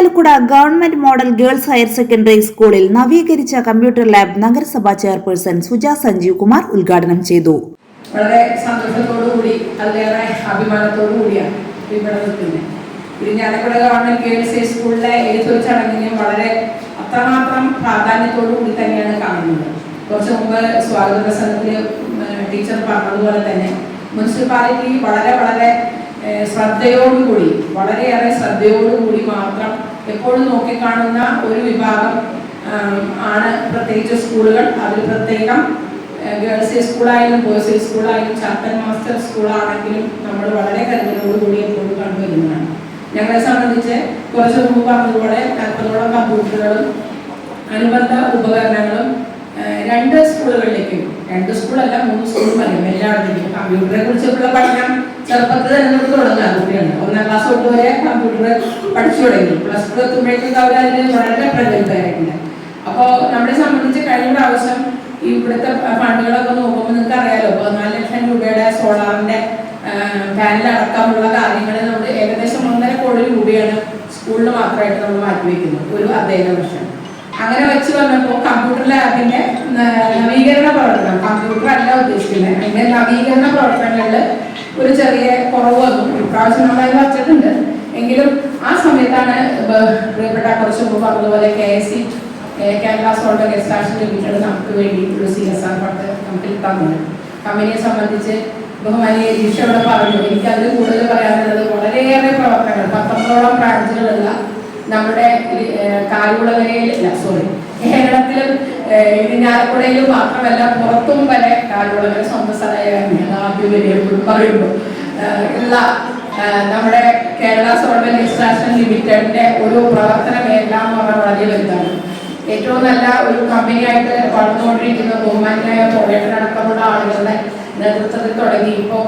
Irinjalakuda government model girls higher secondary സ്കൂളിൽ നവീകരിച്ച computer lab നഗരസഭാ ചെയർപേഴ്സൺ സുജ സഞ്ജീവ് കുമാർ ഉദ്ഘാടനം ചെയ്തു. വളരെ സന്തോഷത്തോടുകൂടി അതിലേറെ അഭിമാനത്തോടു കൂടിയാണ് ഇവിടെ നിൽക്കുന്നത്. ഇരിഞ്ഞാലക്കുട ഗവൺമെന്റ് ഗേൾസ് ഹൈ സ്കൂളിലെ ഏതൊരു ചടങ്ങിനെയും വളരെ അത്രമാത്രം പ്രാധാന്യത്തോടു കൂടി തന്നെയാണ് കാണുന്നത്. കുറച്ച് മുമ്പ് സ്വാഗത പ്രസംഗത്തിൽ ടീച്ചർ പറഞ്ഞതുപോലെ തന്നെ മുനിസിപ്പാലിറ്റി വളരെ വളരെ ശ്രദ്ധയോടുകൂടി വളരെയേറെ ശ്രദ്ധയോടുകൂടി മാത്രം എപ്പോഴും നോക്കിക്കാണുന്ന ഒരു വിഭാഗം ആണ് പ്രത്യേകിച്ച് സ്കൂളുകൾ. അതിൽ പ്രത്യേകം ഗേൾസ് ഹൈ സ്കൂളായാലും ബോയ്സ് ഹൈ സ്കൂളായാലും ചാത്തൻ മാസ്റ്റർ സ്കൂളാണെങ്കിലും നമ്മൾ വളരെ കരുതലോടുകൂടി എപ്പോഴും കണ്ടുവരുന്നതാണ്. ഞങ്ങളെ സംബന്ധിച്ച് കുറച്ച് മുമ്പ് പറഞ്ഞതുപോലെ നാൽപ്പതോളം കമ്പ്യൂട്ടറുകളും അനുബന്ധ ഉപകരണങ്ങളും രണ്ട് സ്കൂളുകളിലേക്കും. രണ്ട് സ്കൂളല്ല മൂന്ന് സ്കൂളും പറയും എല്ലായിടത്തേക്കും കമ്പ്യൂട്ടറെ കുറിച്ചുള്ള പഠനം ചെറുപ്പത്തിൽ തന്നെ നമുക്ക് തുടങ്ങാം കുട്ടിയാണ് ഒന്നാം ക്ലാസ് തൊട്ട് വരെ കമ്പ്യൂട്ടർ പഠിച്ചു തുടങ്ങി. പ്ലസ് ടു എത്തുമ്പോഴേക്കും അവർ അതിൽ വളരെ പ്രഗത്ഭരായിട്ടുണ്ട്. അപ്പോൾ നമ്മളെ സംബന്ധിച്ച് കഴിഞ്ഞ പ്രാവശ്യം ഇവിടുത്തെ ഫണ്ടുകളൊക്കെ നോക്കുമ്പോൾ നിങ്ങൾക്ക് അറിയാലോ പതിനാല് ലക്ഷം രൂപയുടെ സോളാറിന്റെ പാനൽ അടക്കമുള്ള കാര്യങ്ങൾ നമ്മൾ ഏകദേശം ഒന്നര കോടി രൂപയാണ് സ്കൂളിൽ മാത്രമായിട്ട് നമ്മൾ മാറ്റിവെക്കുന്നത് ഒരു അധ്യയന വർഷം. അങ്ങനെ വെച്ച് വന്നപ്പോൾ കമ്പ്യൂട്ടർ ലാബിന്റെ നവീകരണ പ്രവർത്തനം കമ്പ്യൂട്ടർ അല്ല ഉദ്ദേശിക്കുന്നത്. അതിന്റെ നവീകരണ പ്രവർത്തനങ്ങളിൽ ഒരു ചെറിയ കുറവ് ഇപ്രാവശ്യം നമ്മളത് വച്ചിട്ടുണ്ട്. എങ്കിലും ആ സമയത്താണ് പ്രിയപ്പെട്ട കുറച്ച് മുമ്പ് പറഞ്ഞതുപോലെ K S C Kerala salt extraction limited നമുക്ക് വേണ്ടി ഒരു സി എസ് ആർ ഫണ്ട് നമുക്ക് തന്നത് കമ്പനിയെ സംബന്ധിച്ച് ബഹുമാനിയെ ഈശ ഇവിടെ പറഞ്ഞു. എനിക്ക് അതിൽ കൂടുതൽ പറയാനുള്ളത് വളരെയേറെ പ്രവർത്തനങ്ങൾ പത്തൊമ്പതോളം നമ്മുടെ കാലുകുളകരയിൽ സോറി കേരളത്തിലും ഇരിഞ്ഞാലക്കുടയിലും മാത്രമല്ല പുറത്തും വരെ കാലുകുളകര സ്വന്തം എപ്പോഴും പറയുമ്പോൾ ഉള്ള നമ്മുടെ കേരള സോൾവെന്റ് എക്സ്ട്രാക്ഷൻ ലിമിറ്റഡിന്റെ ഒരു പ്രവർത്തനം എല്ലാം പറഞ്ഞാൽ വളരെ വലുതാണ്. ഏറ്റവും നല്ല ഒരു കമ്പനിയായിട്ട് വളർന്നുകൊണ്ടിരിക്കുന്ന ബഹുമാനായ പോളേട്ടൻ അടക്കമുള്ള ആളുകളുടെ നേതൃത്വത്തിൽ തുടങ്ങി. ഇപ്പോൾ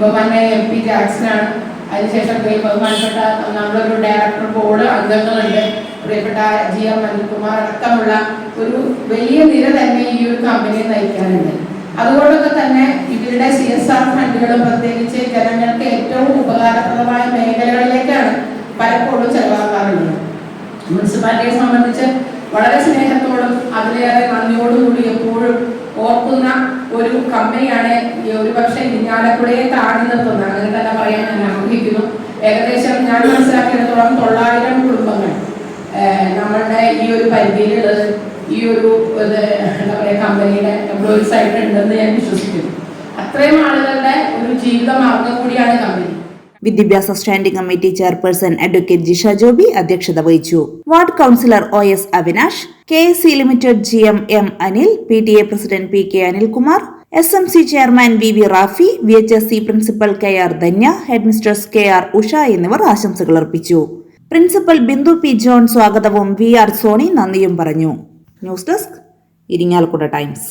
ബഹുമാനായ എം പി ജാക്സനാണ്. അതിനുശേഷം ബഹുമാനപ്പെട്ട നമ്മളൊരു ഡയറക്ടർ ബോർഡ് അംഗങ്ങളുണ്ട്. പ്രിയപ്പെട്ട ജി എം അനിൽകുമാർ അടക്കമുള്ള ഒരു വലിയ നിര തന്നെ ഈ ഒരു കമ്പനിയെ നയിക്കാനുണ്ട് അതുകൊണ്ടൊക്കെ തന്നെ ഇവരുടെ സി എസ് ആർ ഫണ്ടുകൾ പ്രത്യേകിച്ച് ജനങ്ങൾക്ക് ഏറ്റവും ഉപകാരപ്രദമായ മേഖലകളിലേക്കാണ് പലപ്പോഴും ചെലവാക്കാറുള്ളത്. മുനിസിപ്പാലിറ്റിയെ സംബന്ധിച്ച് വളരെ സ്നേഹത്തോടും അതിലേറെ നന്ദിയോടും കൂടി എപ്പോഴും ഓർക്കുന്ന ഒരു കമ്പനിയാണ് ഈ ഒരു പക്ഷേ ഇരിഞ്ഞാലക്കുടയെ താഴി നിർത്തുന്നത് അങ്ങനെ തന്നെ പറയാൻ ഞാൻ ആഗ്രഹിക്കുന്നു ഏകദേശം ഞാൻ മനസ്സിലാക്കിയിടത്തോളം തൊള്ളായിരം കുടുംബങ്ങൾ. നമ്മളുടെ ഈ ഒരു പരിധിയിലുള്ളത് ഈ ഒരു എന്താ പറയുക കമ്പനിയുടെ എംപ്ലോയീസ് ആയിട്ട് ഉണ്ടെന്ന് ഞാൻ വിശ്വസിക്കുന്നു. അത്രയും ആളുകളുടെ ഒരു ജീവിത മാർഗം കൂടിയാണ് കമ്പനി. വിദ്യാഭ്യാസ standing committee chairperson advocate Jisha Joby അധ്യക്ഷത വഹിച്ചു. Ward councillor O S Avinash K S C limited G M M Anil P T A president P K Anilkumar S M C chairman V V Rafi V H S C principal K R Dhanya head mistress K R Usha എന്നിവർ ആശംസകൾ അർപ്പിച്ചു. Principal Bindu P John സ്വാഗതവും V R Soni നന്ദിയും പറഞ്ഞു. News desk Irinjalakuda times.